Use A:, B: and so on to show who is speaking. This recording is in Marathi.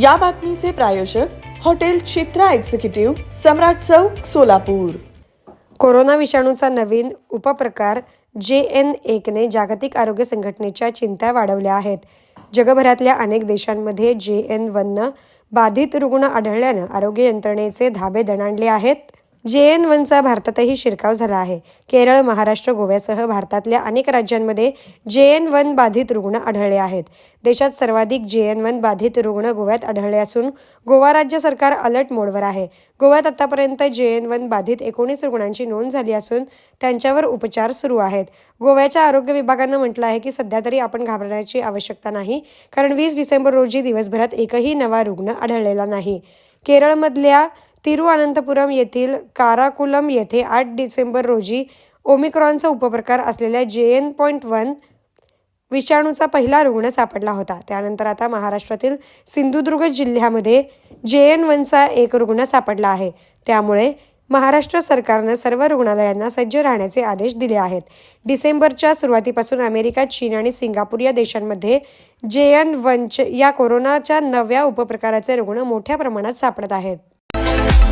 A: या बातमीचे प्रायोजक hotel Chitra executive Samrat Chowk Solapur.
B: Corona विषाणूचा नवीन उपप्रकार जे एन एकने जागतिक आरोग्य संघटनेच्या चिंता वाढवल्या आहेत. जगभरातल्या अनेक देशांमध्ये जे एन वननं बाधित रुग्ण आढळल्यानं आरोग्य यंत्रणेचे धाबे दणाणले आहेत. जे एन वनचा भारतातही शिरकाव झाला आहे. केरळ महाराष्ट्र गोव्यासह भारतातल्या अनेक राज्यांमध्ये जे एन वन बाधित रुग्ण आढळले आहेत. देशात सर्वाधिक जे एन वन बाधित रुग्ण गोव्यात आढळले असून गोवा राज्य सरकार अलर्ट मोडवर आहे. गोव्यात आतापर्यंत जे एन वन बाधित एकोणीस रुग्णांची नोंद झाली असून त्यांच्यावर उपचार सुरू आहेत. गोव्याच्या आरोग्य विभागानं म्हटलं आहे की सध्या तरी आपण घाबरण्याची आवश्यकता नाही कारण वीस डिसेंबर रोजी दिवसभरात एकही नवा रुग्ण आढळलेला नाही. केरळमधल्या तिरुअनंतपुरम येथील काराकुलम येथे आठ डिसेंबर रोजी ओमिक्रॉनचा उपप्रकार असलेल्या जे एन पॉईंट वन विषाणूचा पहिला रुग्ण सापडला होता. त्यानंतर आता महाराष्ट्रातील सिंधुदुर्ग जिल्ह्यामध्ये जे एन वनचा एक रुग्ण सापडला आहे. त्यामुळे महाराष्ट्र सरकारनं सर्व रुग्णालयांना सज्ज राहण्याचे आदेश दिले आहेत. डिसेंबरच्या सुरुवातीपासून अमेरिका चीन आणि सिंगापूर या देशांमध्ये जे एन वनच या कोरोनाच्या नव्या उपप्रकाराचे रुग्ण मोठ्या प्रमाणात सापडत आहेत.